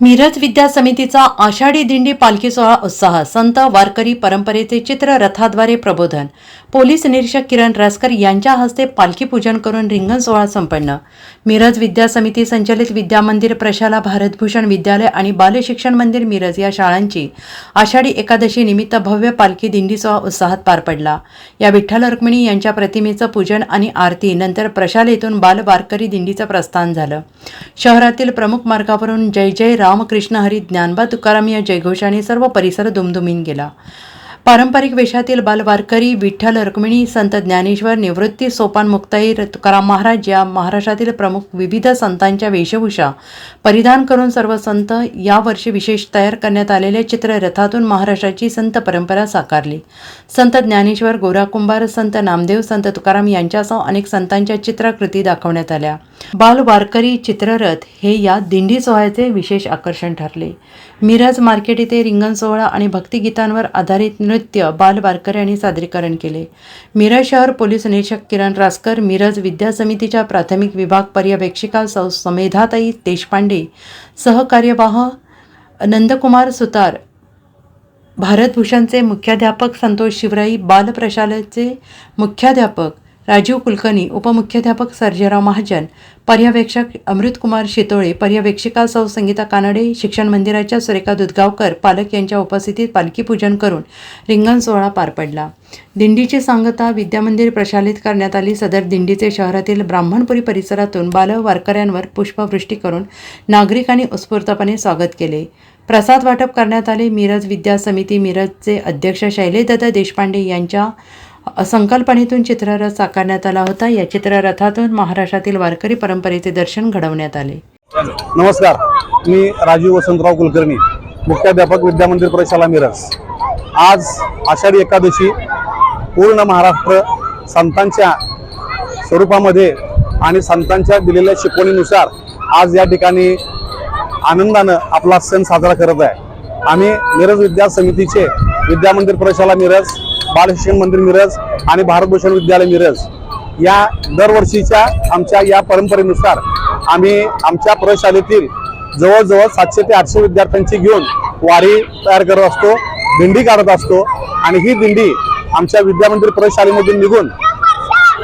मिरज विद्या समितीचा आषाढी दिंडी पालखी सोहळा उत्साह संत वारकरी परंपरेचे चित्र रथाद्वारे प्रबोधन. पोलीस निरीक्षक किरण रासकर यांच्या हस्ते पालखी पूजन करून रिंगण सोहळा संपन्न. मिरज विद्या समिती संचलित विद्या मंदिर प्रशाला भारतभूषण विद्यालय आणि बालशिक्षण मंदिर मिरज या शाळांची आषाढी एकादशी निमित्त भव्य पालखी दिंडी सोहळा उत्साहात पार पडला. या विठ्ठल रुक्मिणी यांच्या प्रतिमेचं पूजन आणि आरती नंतर प्रशालेतून बाल वारकरी दिंडीचं प्रस्थान झालं. शहरातील प्रमुख मार्गावरून जय जय रामकृष्ण हरी ज्ञानबा तुकाराम या जयघोषाने सर्व परिसर दुमदुमीन गेला. पारंपरिक वेशातील बालवारकरी विठ्ठल रुक्मिणी संत ज्ञानेश्वर निवृत्ती सोपान मुक्ताई तुकाराम महाराज या महाराष्ट्रातील प्रमुख विविध संतांच्या वेशभूषा परिधान करून सर्व संत यावर्षी विशेष तयार करण्यात आलेले चित्ररथातून महाराष्ट्राची संत परंपरा साकारली. संत ज्ञानेश्वर गोराकुंभार संत नामदेव संत तुकाराम यांच्यासह अनेक संतांच्या चित्रकृती दाखवण्यात आल्या. बाल वारकरी चित्ररथ हे या दिंडी सोहळ्याचे विशेष आकर्षण ठरले. मिरज मार्केट येथे रिंगण सोहळा आणि भक्तिगीतांवर आधारित नृत्य बाल यांनी सादरीकरण केले. मिरज शहर पोलीस निरीक्षक किरण रासकर मिरज विद्या समितीच्या प्राथमिक विभाग पर्यवेक्षिका सौ समेधाताई देशपांडे सहकार्यवाह नंदकुमार सुतार भारतभूषणचे मुख्याध्यापक संतोष शिवराई बालप्रशालेचे मुख्याध्यापक राजीव कुलकर्णी उपमुख्याध्यापक सर्जेराव महाजन पर्यवेक्षक अमृतकुमार शितोळे पर्यवेक्षिका सौ संगीता कानडे शिक्षण मंदिराच्या सुरेखा दुधगावकर पालक यांच्या उपस्थितीत पालखी पूजन करून रिंगण सोहळा पार पडला. दिंडीची सांगता विद्यामंदिर प्रशालित करण्यात आली. सदर दिंडीचे शहरातील ब्राह्मणपुरी परिसरातून बाल वारकऱ्यांवर पुष्पवृष्टी करून नागरिकांनी उत्स्फूर्तपणे स्वागत केले. प्रसाद वाटप करण्यात आले. मिरज विद्या समिती मिरजचे अध्यक्ष शैलेशदादा देशपांडे यांच्या संकल्पनेतून चित्ररथ साकारण्यात आला होता. या चित्ररथातून महाराष्ट्रातील वारकरी परंपरेचे दर्शन घडवण्यात आले. नमस्कार. मी राजीव वसंतराव कुलकर्णी मुख्याध्यापक विद्यामंदिर प्रशाला मिरज. आज आषाढी एकादशी पूर्ण महाराष्ट्र संतांच्या स्वरूपामध्ये आणि संतांच्या दिलेल्या शिकवणीनुसार आज या ठिकाणी आनंदानं आपला सण साजरा करत आहे. आम्ही मिरज विद्या समितीचे विद्यामंदिर प्रशाला मिरज बालशिक्षण मंदिर मिरज आणि भारतभूषण विद्यालय मिरज. या दरवर्षीच्या आमच्या या परंपरेनुसार आम्ही आमच्या प्रयोगशाळेतील जवळजवळ सातशे ते आठशे विद्यार्थ्यांची घेऊन वारी तयार करत असतो दिंडी काढत असतो आणि ही दिंडी आमच्या विद्यामंदिर प्रयोगशाळेमधून निघून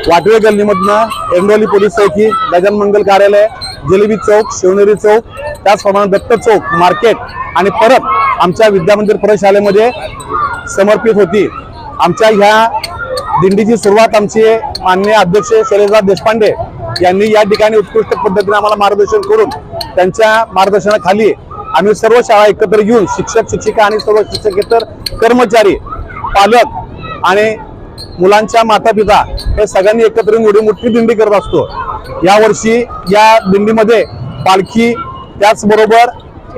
वाटवे गल्लीमधनं एंडोली पोलीस चौकी गजान मंगल कार्यालय जिलेबी चौक शिवनेरी चौक त्याचप्रमाणे दत्त चौक मार्केट आणि परत आमच्या विद्यामंदिर प्रयोगशाळेमध्ये समर्पित होती. आमच्या ह्या दिंडीची सुरुवात आमचे माननीय अध्यक्ष शैलेशराव देशपांडे यांनी या ठिकाणी उत्कृष्ट पद्धतीने आम्हाला मार्गदर्शन करून त्यांच्या मार्गदर्शनाखाली आम्ही सर्व शाळा एकत्र घेऊन शिक्षक शिक्षिका आणि सर्व शिक्षकेतर कर्मचारी पालक आणि मुलांच्या माता पिता हे सगळ्यांनी एकत्र येऊन एवढी मोठी दिंडी करत असतो. यावर्षी या दिंडीमध्ये पालखी त्याचबरोबर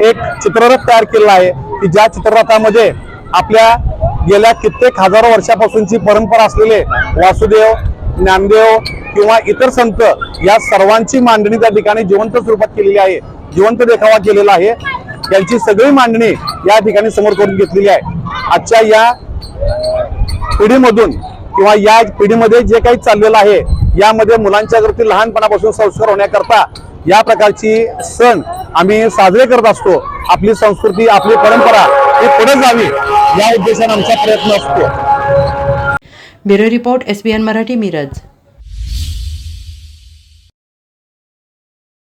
एक चित्ररथ तयार केलेला आहे की ज्या चित्ररथामध्ये आपल्या गेल्या कित्येक हजारो वर्षापासूनची परंपरा असलेले वासुदेव ज्ञानदेव किंवा इतर संत या सर्वांची मांडणी त्या ठिकाणी जिवंत स्वरूपात केलेली आहे. जिवंत देखावा केलेला आहे. त्यांची सगळी मांडणी या ठिकाणी समोर करून घेतलेली आहे. आजच्या या पिढीमधून किंवा या पिढीमध्ये जे काही चाललेलं आहे यामध्ये मुलांच्या वरती लहानपणापासून संस्कार होण्याकरता या प्रकारची सण आम्ही साजरे करत असतो. आपली संस्कृती आपली परंपरा ही पुढे जावी. या उद्देशाने आमचा प्रयत्न असतो. Bureau report S B N Marathi Miraj.